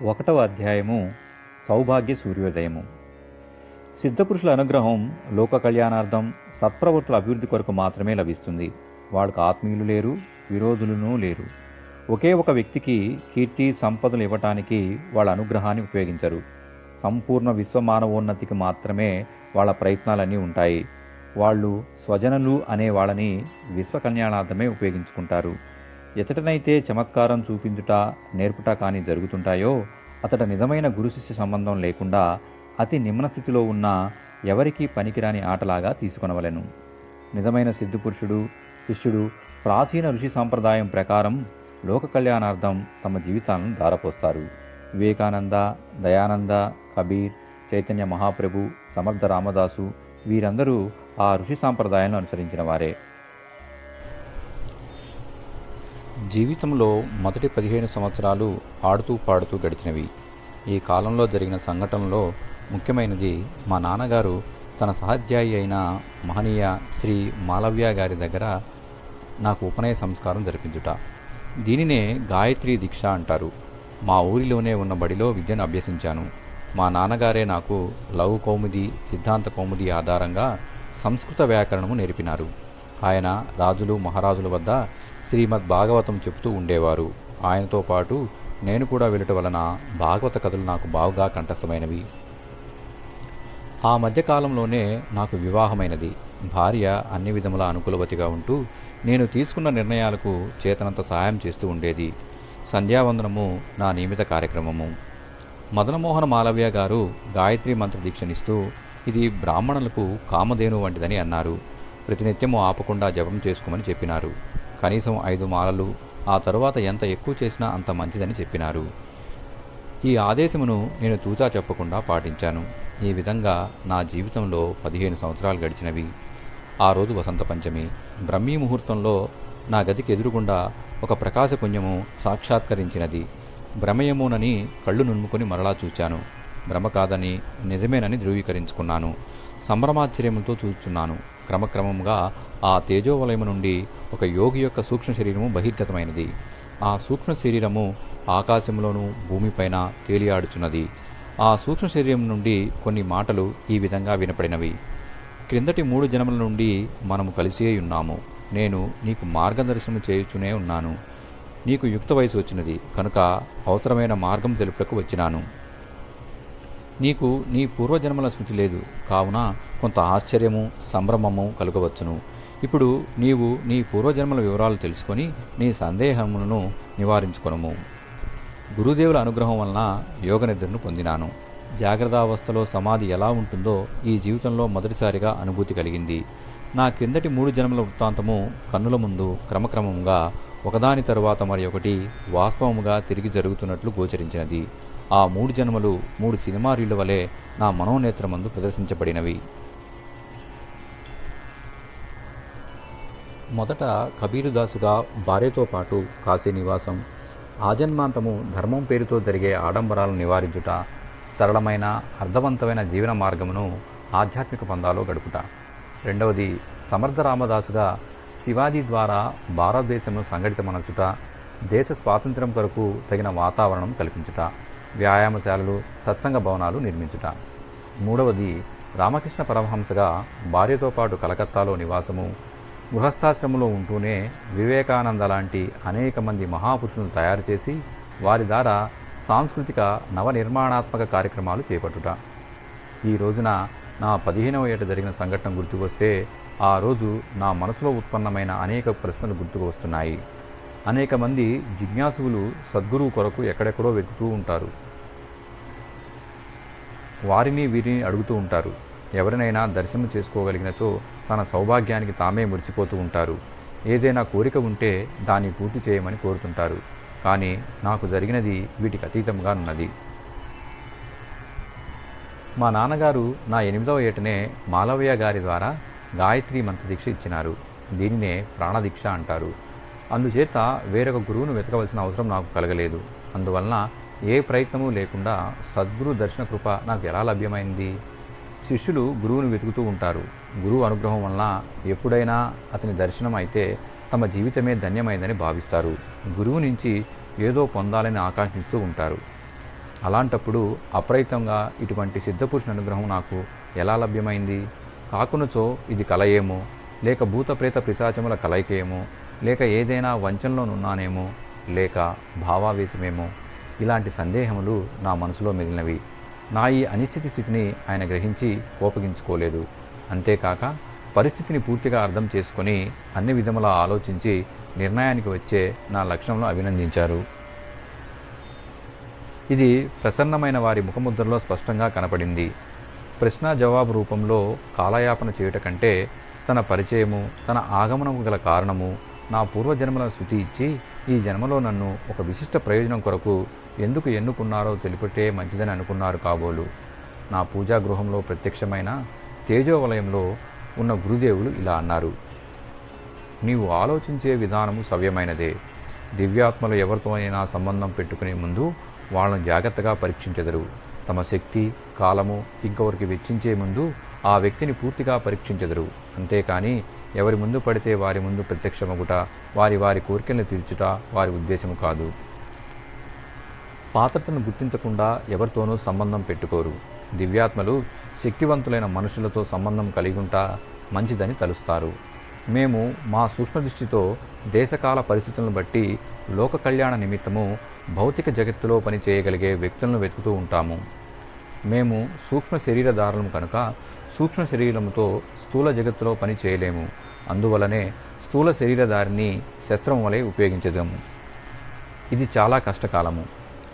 ఒకటవ అధ్యాయము సౌభాగ్య సూర్యోదయము. సిద్ధపురుషుల అనుగ్రహం లోక కళ్యాణార్థం సత్ప్రవృత్తుల అభివృద్ధి కొరకు మాత్రమే లభిస్తుంది. వాళ్ళకు ఆత్మీయులు లేరు విరోధులను లేరు. ఒకే ఒక వ్యక్తికి కీర్తి సంపదలు ఇవ్వటానికి వాళ్ళ అనుగ్రహాన్ని ఉపయోగించరు. సంపూర్ణ విశ్వ మానవోన్నతికి మాత్రమే వాళ్ళ ప్రయత్నాలన్నీ ఉంటాయి. వాళ్ళు స్వజనులు అనే వాళ్ళని విశ్వ కళ్యాణార్థమే ఉపయోగించుకుంటారు. ఎతటనైతే చమత్కారం చూపించుట నేర్పుట కానీ జరుగుతుంటాయో అతడ నిజమైన గురు శిష్య సంబంధం లేకుండా అతి నిమ్న స్థితిలో ఉన్న ఎవరికీ పనికిరాని ఆటలాగా తీసుకొనవలెను. నిజమైన సిద్ధపురుషుడు శిష్యుడు ప్రాచీన ఋషి సాంప్రదాయం ప్రకారం లోక కళ్యాణార్థం తమ జీవితాలను దారపోస్తారు వివేకానంద దయానంద కబీర్ చైతన్య మహాప్రభు సమర్థ రామదాసు వీరందరూ ఆ ఋషి సాంప్రదాయాలను అనుసరించిన వారే. జీవితంలో మొదటి పదిహేను సంవత్సరాలు ఆడుతూ పాడుతూ గడిచినవి. ఈ కాలంలో జరిగిన సంఘటనలో ముఖ్యమైనది మా నాన్నగారు తన సహాధ్యాయి అయిన మహనీయ శ్రీ మాలవ్య గారి దగ్గర నాకు ఉపనయ సంస్కారం జరిపించుట. దీనినే గాయత్రి దీక్ష అంటారు. మా ఊరిలోనే ఉన్న బడిలో విద్యను అభ్యసించాను. మా నాన్నగారే నాకు లవ్ కౌముది సిద్ధాంత కౌముది ఆధారంగా సంస్కృత వ్యాకరణము నేర్పినారు. ఆయన రాజులు మహారాజుల వద్ద శ్రీమద్ భాగవతం చెబుతూ ఉండేవారు. ఆయనతో పాటు నేను కూడా వెళ్ళటం వలన భాగవత కథలు నాకు బావుగా కంఠస్థమైనవి. ఆ మధ్యకాలంలోనే నాకు వివాహమైనది. భార్య అన్ని విధముల అనుకూలవతిగా ఉంటూ నేను తీసుకున్న నిర్ణయాలకు చేతనంత సహాయం చేస్తూ ఉండేది. సంధ్యావందనము నా నియమిత కార్యక్రమము. మదనమోహన మాలవ్య గారు గాయత్రి మంత్ర దీక్షనిస్తూ ఇది బ్రాహ్మణులకు కామధేను వంటిదని అన్నారు. ప్రతినిత్యము ఆపకుండా జపం చేసుకోమని చెప్పినారు. కనీసం ఐదు మాలలు ఆ తరువాత ఎంత ఎక్కువ చేసినా అంత మంచిదని చెప్పినారు. ఈ ఆదేశమును నేను తూచా చెప్పకుండా పాటించాను. ఈ విధంగా నా జీవితంలో పదిహేను సంవత్సరాలు గడిచినవి. ఆ రోజు వసంత పంచమి. బ్రహ్మీ ముహూర్తంలో నా గదికి ఎదురుగుండా ఒక ప్రకాశపుణ్యము సాక్షాత్కరించినది. భ్రమయమునని కళ్ళు నున్ముకొని మరలా చూచాను. భ్రమ కాదని నిజమేనని ధృవీకరించుకున్నాను. సంభ్రమాశ్చర్యంతో చూచున్నాను క్రమక్రమంగా ఆ తేజోవలయము నుండి ఒక యోగి యొక్క సూక్ష్మ శరీరము బహిర్గతమైనది. ఆ సూక్ష్మ శరీరము ఆకాశంలోనూ భూమిపైన తేలియాడుచున్నది. ఆ సూక్ష్మ శరీరం నుండి కొన్ని మాటలు ఈ విధంగా వినపడినవి. క్రిందటి మూడు జన్మల నుండి మనము కలిసే ఉన్నాము. నేను నీకు మార్గదర్శనం చేయుచునే ఉన్నాను. నీకు యుక్త వయసు వచ్చినది. కనుక అవసరమైన మార్గం తెలుపుటకు వచ్చినాను. నీకు నీ పూర్వజన్మల స్మృతి లేదు. కావున కొంత ఆశ్చర్యము సంభ్రమము కలుగవచ్చును. ఇప్పుడు నీవు నీ పూర్వజన్మల వివరాలు తెలుసుకొని నీ సందేహములను నివారించుకొనము. గురుదేవుల అనుగ్రహం వలన యోగ నిద్రను పొందినాను జాగ్రత్తావస్థలో సమాధి ఎలా ఉంటుందో ఈ జీవితంలో మొదటిసారిగా అనుభూతి కలిగింది. నా క్రిందటి మూడు జన్మల వృత్తాంతము కన్నుల ముందు క్రమక్రమంగా ఒకదాని తరువాత మరి ఒకటి వాస్తవముగా తిరిగి జరుగుతున్నట్లు గోచరించినది. ఆ మూడు జన్మలు మూడు సినిమా రీళ్ళ వలె నా మనోనేత్రమందు ప్రదర్శించబడినవి. మొదట కబీరుదాసుగా భార్యతో పాటు కాశీ నివాసం ఆజన్మాంతము ధర్మం పేరుతో జరిగే ఆడంబరాలను నివారించుట సరళమైన అర్థవంతమైన జీవన మార్గమును ఆధ్యాత్మిక పందాలో గడుపుట. రెండవది సమర్థ రామదాసుగా శివాజీ ద్వారా భారతదేశంలో సంఘటితమనచుట దేశ స్వాతంత్ర్యం కొరకు తగిన వాతావరణం కల్పించుట. వ్యాయామశాలలు సత్సంగ భవనాలు నిర్మించుట. మూడవది రామకృష్ణ పరమహంసగా భార్యతో పాటు కలకత్తాలో నివాసము గృహస్థాశ్రమంలో ఉంటూనే వివేకానంద లాంటి అనేక మంది మహాపురుషులను తయారు చేసి వారి ద్వారా సాంస్కృతిక నవనిర్మాణాత్మక కార్యక్రమాలు చేపట్టుట. ఈ రోజున నా పదిహేనవ ఏట జరిగిన సంఘటన గుర్తుకొస్తే ఆ రోజు నా మనసులో ఉత్పన్నమైన అనేక ప్రశ్నలు గుర్తుకు వస్తున్నాయి. అనేక మంది జిజ్ఞాసువులు సద్గురువు కొరకు ఎక్కడెక్కడో వెతుకుతూ ఉంటారు. వారిని వీరిని అడుగుతూ ఉంటారు. ఎవరినైనా దర్శనం చేసుకోగలిగినచో తన సౌభాగ్యానికి తామే మురిసిపోతూ ఉంటారు. ఏదైనా కోరిక ఉంటే దాన్ని పూర్తి చేయమని కోరుతుంటారు. కానీ నాకు జరిగినది వీటికి అతీతంగా ఉన్నది మా నాన్నగారు నా ఎనిమిదవ ఏటనే మాలవయ్య గారి ద్వారా గాయత్రి మంత్రదీక్ష ఇచ్చినారు. దీనినే ప్రాణదీక్ష అంటారు. అందుచేత వేరొక గురువును వెతకవలసిన అవసరం నాకు కలగలేదు. అందువలన ఏ ప్రయత్నము లేకుండా సద్గురు దర్శన కృప నాకు ఎలా లభ్యమైంది? శిష్యులు గురువును వెతుకుతూ ఉంటారు. గురువు అనుగ్రహం వలన ఎప్పుడైనా అతని దర్శనం అయితే తమ జీవితమే ధన్యమైందని భావిస్తారు. గురువు నుంచి ఏదో పొందాలని ఆకాంక్షిస్తూ ఉంటారు. అలాంటప్పుడు అప్రయత్నంగా ఇటువంటి సిద్ధపురుషుని అనుగ్రహం నాకు ఎలా లభ్యమైంది? కాకునచో ఇది కలయేమో లేక భూత ప్రేత పిశాచముల కలయికేమో లేక ఏదైనా వంచనలోనున్నానేమో లేక భావావేశమేమో ఇలాంటి సందేహములు నా మనసులో మిగిలినవి నా ఈ అనిశ్చిత స్థితిని ఆయన గ్రహించి కోపగించుకోలేదు. అంతేకాక పరిస్థితిని పూర్తిగా అర్థం చేసుకొని అన్ని విధములా ఆలోచించి నిర్ణయానికి వచ్చే నా లక్ష్యంలో అభినందించారు. ఇది ప్రసన్నమైన వారి ముఖముద్రలో స్పష్టంగా కనపడింది. ప్రశ్న జవాబు రూపంలో కాలయాపన చేయుట కంటే తన పరిచయము తన ఆగమనము గల కారణము నా పూర్వజన్మల శృతి ఇచ్చి ఈ జన్మలో నన్ను ఒక విశిష్ట ప్రయోజనం కొరకు ఎందుకు ఎన్నుకున్నారో తెలిపితే మంచిదని అనుకున్నారు కాబోలు. నా పూజా గృహంలో ప్రత్యక్షమైన తేజోవలయంలో ఉన్న గురుదేవులు ఇలా అన్నారు. నీవు ఆలోచించే విధానము సవ్యమైనదే. దివ్యాత్మలు ఎవరితోనైనా సంబంధం పెట్టుకునే ముందు వాళ్ళను జాగ్రత్తగా పరీక్షించెదరు. తమ శక్తి కాలము ఇంకొకరికి వెచ్చించే ముందు ఆ వ్యక్తిని పూర్తిగా పరీక్షించెదరు. అంతేకాని ఎవరి ముందు పడితే వారి ముందు ప్రత్యక్షమగుట వారి వారి కోరికలను తీర్చుట వారి ఉద్దేశము కాదు. పాత్రతను గుర్తించకుండా ఎవరితోనూ సంబంధం పెట్టుకోరు. దివ్యాత్మలు శక్తివంతులైన మనుషులతో సంబంధం కలిగి ఉంటా మంచిదని తలుస్తారు. మేము మా సూక్ష్మదృష్టితో దేశకాల పరిస్థితులను బట్టి లోక కళ్యాణ నిమిత్తము భౌతిక జగత్తులో పని చేయగలిగే వ్యక్తులను వెతుకుతూ ఉంటాము. మేము సూక్ష్మ శరీరధారులము కనుక సూక్ష్మ శరీరముతో స్థూల జగత్తులో పని చేయలేము. అందువలనే స్థూల శరీరధారిని శస్త్రం వలె ఉపయోగించదాము ఇది చాలా కష్టకాలము.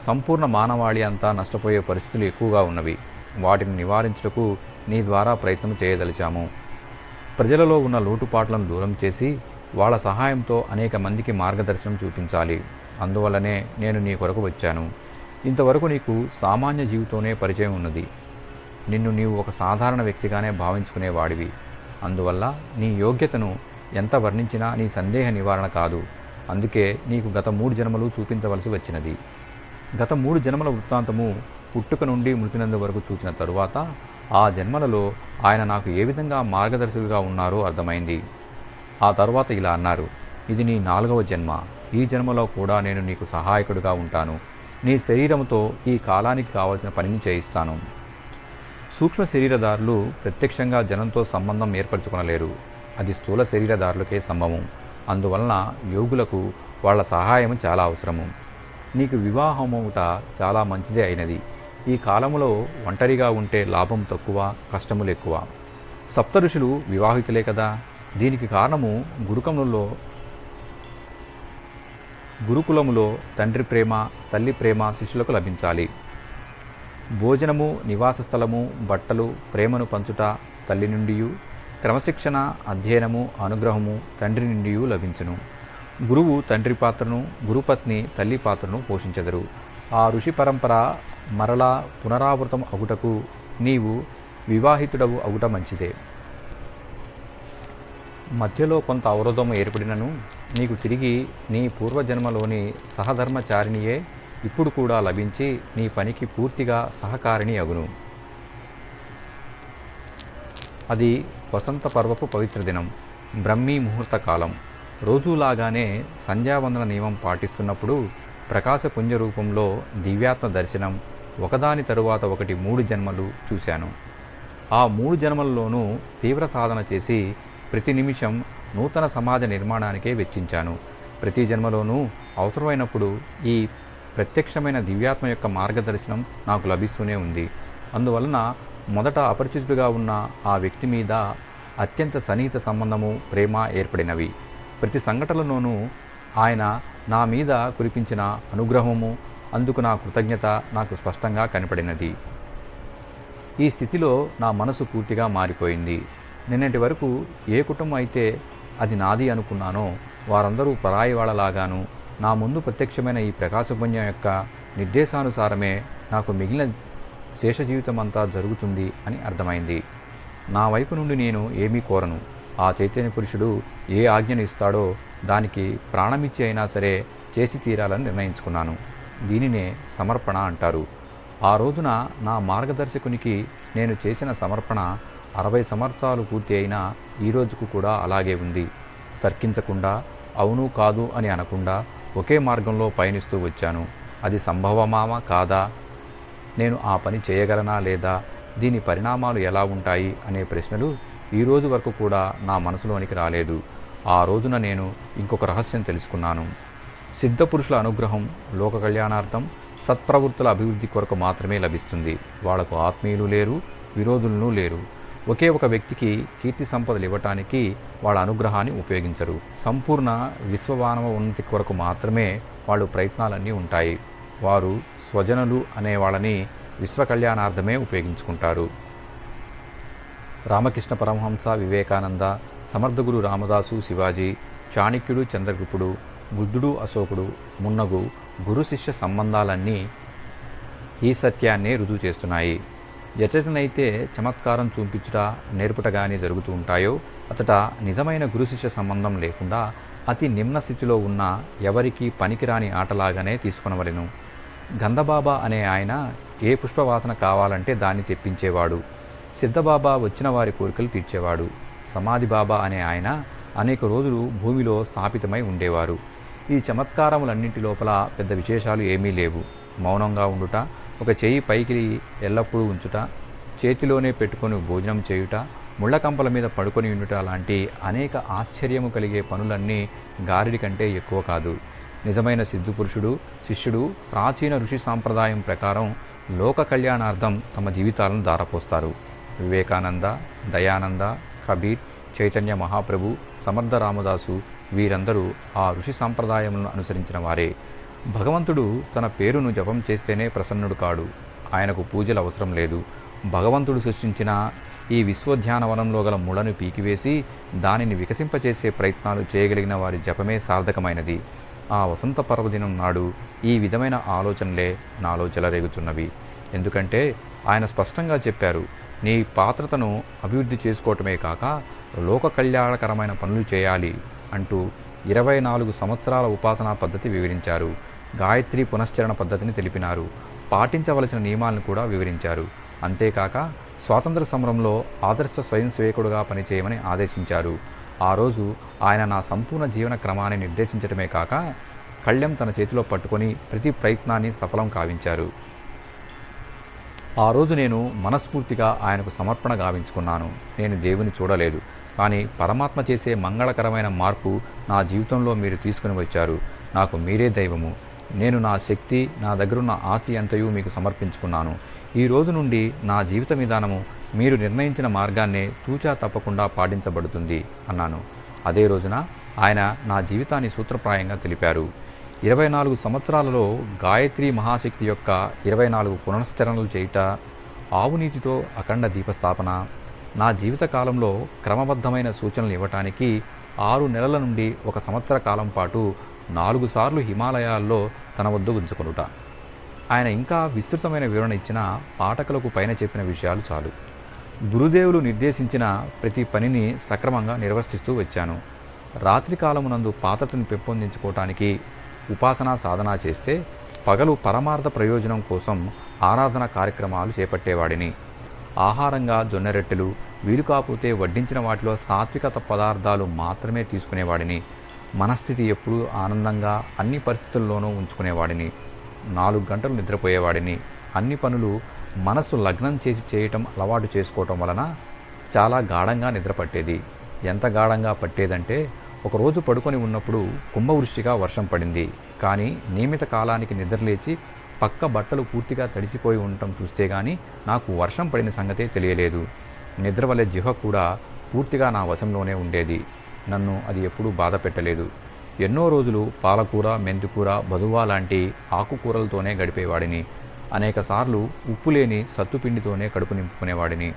సంపూర్ణ మానవాళి అంతా నష్టపోయే పరిస్థితులు ఎక్కువగా ఉన్నవి. వాటిని నివారించుటకు నీ ద్వారా ప్రయత్నం చేయదలిచాము. ప్రజలలో ఉన్న లోటుపాట్లను దూరం చేసి వాళ్ళ సహాయంతో అనేక మందికి మార్గదర్శనం చూపించాలి. అందువల్లనే నేను నీ కొరకు వచ్చాను. ఇంతవరకు నీకు సామాన్య జీవితోనే పరిచయం ఉన్నది. నిన్ను నీవు ఒక సాధారణ వ్యక్తిగానే భావించుకునేవాడివి. అందువల్ల నీ యోగ్యతను ఎంత వర్ణించినా నీ సందేహ నివారణ కాదు. అందుకే నీకు గత మూడు జన్మలు చూపించవలసి వచ్చినది. గత మూడు జన్మల వృత్తాంతము పుట్టుక నుండి మృతినందు వరకు చూసిన తరువాత ఆ జన్మలలో ఆయన నాకు ఏ విధంగా మార్గదర్శకులుగా ఉన్నారో అర్థమైంది. ఆ తర్వాత ఇలా అన్నారు ఇది నీ నాలుగవ జన్మ. ఈ జన్మలో కూడా నేను నీకు సహాయకుడిగా ఉంటాను. నీ శరీరంతో ఈ కాలానికి కావలసిన పనిని చేయిస్తాను. సూక్ష్మ శరీరదారులు ప్రత్యక్షంగా జనంతో సంబంధం ఏర్పరచుకొనలేరు. అది స్థూల శరీరదారులకే సంభవం. అందువలన యోగులకు వాళ్ళ సహాయం చాలా అవసరము. నీకు వివాహమవుట చాలా మంచిదే అయినది. ఈ కాలములో ఒంటరిగా ఉంటే లాభం తక్కువ కష్టములు ఎక్కువ. సప్త ఋషులు వివాహితులే కదా. దీనికి కారణము గురుకములలో గురుకులములో తండ్రి ప్రేమ తల్లి ప్రేమ శిష్యులకు లభించాలి. భోజనము నివాస స్థలము బట్టలు ప్రేమను పంచుట తల్లి నుండియు క్రమశిక్షణ అధ్యయనము అనుగ్రహము తండ్రి నుండియు లభించును. గురువు తండ్రి పాత్రను గురుపత్ని తల్లి పాత్రను పోషించెదరు. ఆ ఋషి పరంపర మరలా పునరావృతం అగుటకు నీవు వివాహితుడవు అగుట మంచిదే. మధ్యలో కొంత అవరోధం ఏర్పడినను నీకు తిరిగి నీ పూర్వజన్మలోని సహధర్మచారిణియే ఇప్పుడు కూడా లభించి నీ పనికి పూర్తిగా సహకారిణి అగును. అది వసంత పర్వపు పవిత్ర దినం బ్రహ్మీ ముహూర్త కాలం. రోజులాగానే సంధ్యావందన నియమం పాటిస్తున్నప్పుడు ప్రకాశపుంజ రూపంలో దివ్యాత్మ దర్శనం ఒకదాని తరువాత ఒకటి మూడు జన్మలు చూశాను. ఆ మూడు జన్మల్లోనూ తీవ్ర సాధన చేసి ప్రతి నిమిషం నూతన సమాజ నిర్మాణానికే వెచ్చించాను. ప్రతి జన్మలోనూ అవసరమైనప్పుడు ఈ ప్రత్యక్షమైన దివ్యాత్మ యొక్క మార్గదర్శనం నాకు లభిస్తూనే ఉంది. అందువలన మొదట అపరిచితుడిగా ఉన్న ఆ వ్యక్తి మీద అత్యంత సన్నిహిత సంబంధము ప్రేమ ఏర్పడినవి. ప్రతి సంఘటనలోనూ ఆయన నా మీద కురిపించిన అనుగ్రహము అందుకు నా కృతజ్ఞత నాకు స్పష్టంగా కనపడినది. ఈ స్థితిలో నా మనసు పూర్తిగా మారిపోయింది. నిన్నటి వరకు ఏ కుటుంబం అయితే అది నాది అనుకున్నానో వారందరూ పరాయి వాళ్ళలాగాను నా ముందు ప్రత్యక్షమైన ఈ ప్రకాశపుణ్యం యొక్క నిర్దేశానుసారమే నాకు మిగిలిన శేష జీవితం అంతా జరుగుతుంది అని అర్థమైంది. నా వైపు నుండి నేను ఏమీ కోరను. ఆ చైతన్య పురుషుడు ఏ ఆజ్ఞను ఇస్తాడో దానికి ప్రాణమిచ్చి అయినా సరే చేసి తీరాలని నిర్ణయించుకున్నాను. దీనినే సమర్పణ అంటారు. ఆ రోజున నా మార్గదర్శకునికి నేను చేసిన సమర్పణ అరవై సంవత్సరాలు పూర్తి అయినా ఈ రోజుకు కూడా అలాగే ఉంది. తర్కించకుండా అవును కాదు అని అనకుండా ఒకే మార్గంలో పయనిస్తూ వచ్చాను. అది సంభవమామా కాదా? నేను ఆ పని చేయగలనా లేదా? దీని పరిణామాలు ఎలా ఉంటాయి? అనే ప్రశ్నలు ఈ రోజు వరకు కూడా నా మనసులోనికి రాలేదు. ఆ రోజున నేను ఇంకొక రహస్యం తెలుసుకున్నాను. సిద్ధపురుషుల అనుగ్రహం లోక కళ్యాణార్థం సత్ప్రవృత్తుల అభివృద్ధి కొరకు మాత్రమే లభిస్తుంది. వాళ్ళకు ఆత్మీయులు లేరు విరోధులను లేరు. ఒకే ఒక వ్యక్తికి కీర్తి సంపదలు ఇవ్వటానికి వాళ్ళ అనుగ్రహాన్ని ఉపయోగించరు. సంపూర్ణ విశ్వమానవ ఉన్నతి కొరకు మాత్రమే వాళ్ళు ప్రయత్నాలన్నీ ఉంటాయి. వారు స్వజనులు అనే వాళ్ళని విశ్వ కళ్యాణార్థమే ఉపయోగించుకుంటారు. రామకృష్ణ పరమహంస వివేకానంద సమర్థగురు రామదాసు శివాజీ చాణక్యుడు చంద్రగుప్తుడు బుద్ధుడు అశోకుడు మున్నగు గురు శిష్య సంబంధాలన్నీ ఈ సత్యాన్నే రుజువు చేస్తున్నాయి. ఎచటనైతే చమత్కారం చూపించుట నేర్పుటగానే జరుగుతూ ఉంటాయో అతట నిజమైన గురు శిష్య సంబంధం లేకుండా అతి నిమ్న స్థితిలో ఉన్న ఎవరికి పనికిరాని ఆటలాగానే తీసుకొనవలెను. గంధబాబా అనే ఆయన ఏ పుష్పవాసన కావాలంటే దాన్ని తెప్పించేవాడు. సిద్ధబాబా వచ్చిన వారి కోరికలు తీర్చేవాడు. సమాధి బాబా అనే ఆయన అనేక రోజులు భూమిలో స్థాపితమై ఉండేవారు. ఈ చమత్కారములన్నింటి లోపల పెద్ద విశేషాలు ఏమీ లేవు. మౌనంగా ఉండుట ఒక చేయి పైకి ఎల్లప్పుడూ ఉంచుట చేతిలోనే పెట్టుకొని భోజనం చేయుట ముళ్ళకంపల మీద పడుకొని ఉండుట లాంటి అనేక ఆశ్చర్యము కలిగే పనులన్నీ గారిడి కంటే ఎక్కువ కాదు. నిజమైన సిద్ధు పురుషుడు శిష్యుడు ప్రాచీన ఋషి సాంప్రదాయం ప్రకారం లోక కళ్యాణార్థం తమ జీవితాలను దారపోస్తారు వివేకానంద దయానంద కబీర్ చైతన్య మహాప్రభు సమర్థ రామదాసు వీరందరూ ఆ ఋషి సాంప్రదాయములను అనుసరించిన వారే. భగవంతుడు తన పేరును జపం చేస్తేనే ప్రసన్నుడు కాడు. ఆయనకు పూజలు అవసరం లేదు. భగవంతుడు సృష్టించిన ఈ విశ్వధ్యానవనంలో గల ముళను పీకివేసి దానిని వికసింపచేసే ప్రయత్నాలు చేయగలిగిన వారి జపమే సార్థకమైనది. ఆ వసంత పర్వదినం నాడు ఈ విధమైన ఆలోచనలే నాలో చెలరేగుచున్నవి ఎందుకంటే ఆయన స్పష్టంగా చెప్పారు నీ పాత్రతను అభివృద్ధి చేసుకోవటమే కాక లోక కళ్యాణకరమైన పనులు చేయాలి అంటూ ఇరవై నాలుగు సంవత్సరాల ఉపాసనా పద్ధతి వివరించారు. గాయత్రి పునశ్చరణ పద్ధతిని తెలిపినారు. పాటించవలసిన నియమాలను కూడా వివరించారు. అంతేకాక స్వాతంత్ర సమరంలో ఆదర్శ స్వయం సేవకుడుగా పనిచేయమని ఆదేశించారు. ఆ రోజు ఆయన నా సంపూర్ణ జీవన క్రమాన్ని నిర్దేశించడమే కాక కళ్యం తన చేతిలో పట్టుకొని ప్రతి ప్రయత్నాన్ని సఫలం కావించారు. ఆ రోజు నేను మనస్ఫూర్తిగా ఆయనకు సమర్పణ గావించుకున్నాను. నేను దేవుని చూడలేదు. కానీ పరమాత్మ చేసే మంగళకరమైన మార్పు నా జీవితంలో మీరు తీసుకుని వచ్చారు. నాకు మీరే దైవము. నేను నా శక్తి నా దగ్గరున్న ఆస్తి అంతయు మీకు సమర్పించుకున్నాను. ఈ రోజు నుండి నా జీవిత విధానము మీరు నిర్ణయించిన మార్గాన్నే తూచా తప్పకుండా పాటించబడుతుంది అన్నాను. అదే రోజున ఆయన నా జీవితాన్ని సూత్రప్రాయంగా తెలిపారు. ఇరవై నాలుగు సంవత్సరాలలో గాయత్రి మహాశక్తి యొక్క ఇరవై నాలుగు పునశ్చరణలు చేయుట ఆవునీతితో అఖండ దీపస్థాపన నా జీవితకాలంలో క్రమబద్ధమైన సూచనలు ఇవ్వటానికి ఆరు నెలల నుండి ఒక సంవత్సర కాలం పాటు నాలుగు సార్లు హిమాలయాల్లో తన వద్ద ఉంచుకొనుట. ఆయన ఇంకా విస్తృతమైన వివరణ ఇచ్చిన పాఠకులకు పైన చెప్పిన విషయాలు చాలు. గురుదేవులు నిర్దేశించిన ప్రతి పనిని సక్రమంగా నిర్వర్తిస్తూ వచ్చాను. రాత్రి కాలమునందు పాతతను పెంపొందించుకోవటానికి ఉపాసనా సాధన చేస్తే పగలు పరమార్థ ప్రయోజనం కోసం ఆరాధన కార్యక్రమాలు చేపట్టేవాడిని. ఆహారంగా జొన్నరెట్టెలు వీలు కాకపోతే వడ్డించిన వాటిలో సాత్వికత పదార్థాలు మాత్రమే తీసుకునేవాడిని. మనస్థితి ఎప్పుడూ ఆనందంగా అన్ని పరిస్థితుల్లోనూ ఉంచుకునేవాడిని. నాలుగు గంటలు నిద్రపోయేవాడిని. అన్ని పనులు మనస్సు లగ్నం చేసి చేయటం అలవాటు చేసుకోవటం వలన చాలా గాఢంగా నిద్ర పట్టేది ఎంత గాఢంగా పట్టేదంటే ఒకరోజు పడుకొని ఉన్నప్పుడు కుంభవృష్టిగా వర్షం పడింది. కానీ నియమిత కాలానికి నిద్రలేచి పక్క బట్టలు పూర్తిగా తడిసిపోయి ఉండటం చూస్తే కానీ నాకు వర్షం పడిన సంగతే తెలియలేదు. నిద్ర వలె జిహ కూడా పూర్తిగా నా వశంలోనే ఉండేది. నన్ను అది ఎప్పుడూ బాధ పెట్టలేదు. ఎన్నో రోజులు పాలకూర మెంతికూర బదువా లాంటి ఆకుకూరలతోనే గడిపేవాడిని. అనేకసార్లు ఉప్పు లేని సత్తుపిండితోనే కడుపు నింపుకునేవాడిని.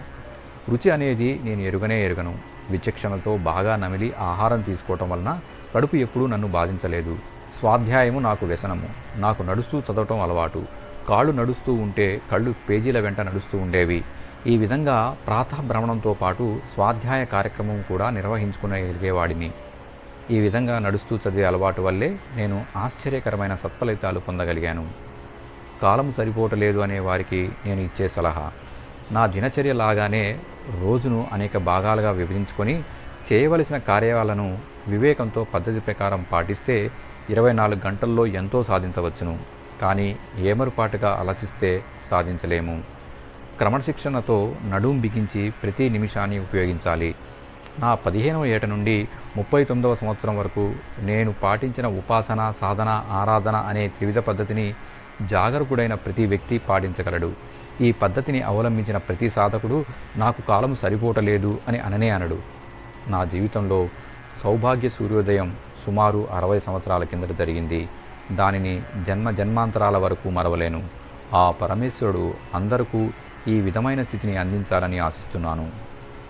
రుచి అనేది నేను ఎరుగనే ఎరుగను. విచక్షణతో బాగా నమిలి ఆహారం తీసుకోవటం వలన కడుపు ఎప్పుడూ నన్ను బాధించలేదు. స్వాధ్యాయము నాకు వ్యసనము. నాకు నడుస్తూ చదవటం అలవాటు. కాళ్ళు నడుస్తూ ఉంటే కళ్ళు పేజీల వెంట నడుస్తూ ఉండేవి. ఈ విధంగా ప్రాతభ్రమణంతో పాటు స్వాధ్యాయ కార్యక్రమం కూడా నిర్వహించుకునేగలిగేవాడిని ఈ విధంగా నడుస్తూ చదివే అలవాటు వల్లే నేను ఆశ్చర్యకరమైన సత్ఫలితాలు పొందగలిగాను. కాలం సరిపోవటలేదు అనే వారికి నేను ఇచ్చే సలహా. నా దినచర్య లాగానే రోజును అనేక భాగాలుగా విభజించుకొని చేయవలసిన కార్యాలను వివేకంతో పద్ధతి ప్రకారం పాటిస్తే ఇరవై నాలుగు గంటల్లో ఎంతో సాధించవచ్చును. కానీ ఏమరుపాటుగా అలసిస్తే సాధించలేము. క్రమశిక్షణతో నడుం బిగించి ప్రతి నిమిషాన్ని ఉపయోగించాలి. నా పదిహేనవ ఏట నుండి ముప్పై తొమ్మిదవ సంవత్సరం వరకు నేను పాటించిన ఉపాసన సాధన ఆరాధన అనే త్రివిధ పద్ధతిని జాగరూకుడైన ప్రతి వ్యక్తి పాటించగలడు. ఈ పద్ధతిని అవలంబించిన ప్రతి సాధకుడు నాకు కాలం సరిపోటలేదు అని అననే అనడు. నా జీవితంలో సౌభాగ్య సూర్యోదయం సుమారు అరవై సంవత్సరాల కిందట జరిగింది. దానిని జన్మ జన్మాంతరాల వరకు మరవలేను. ఆ పరమేశ్వరుడు అందరకు ఈ విధమైన స్థితిని అందించాలని ఆశిస్తున్నాను.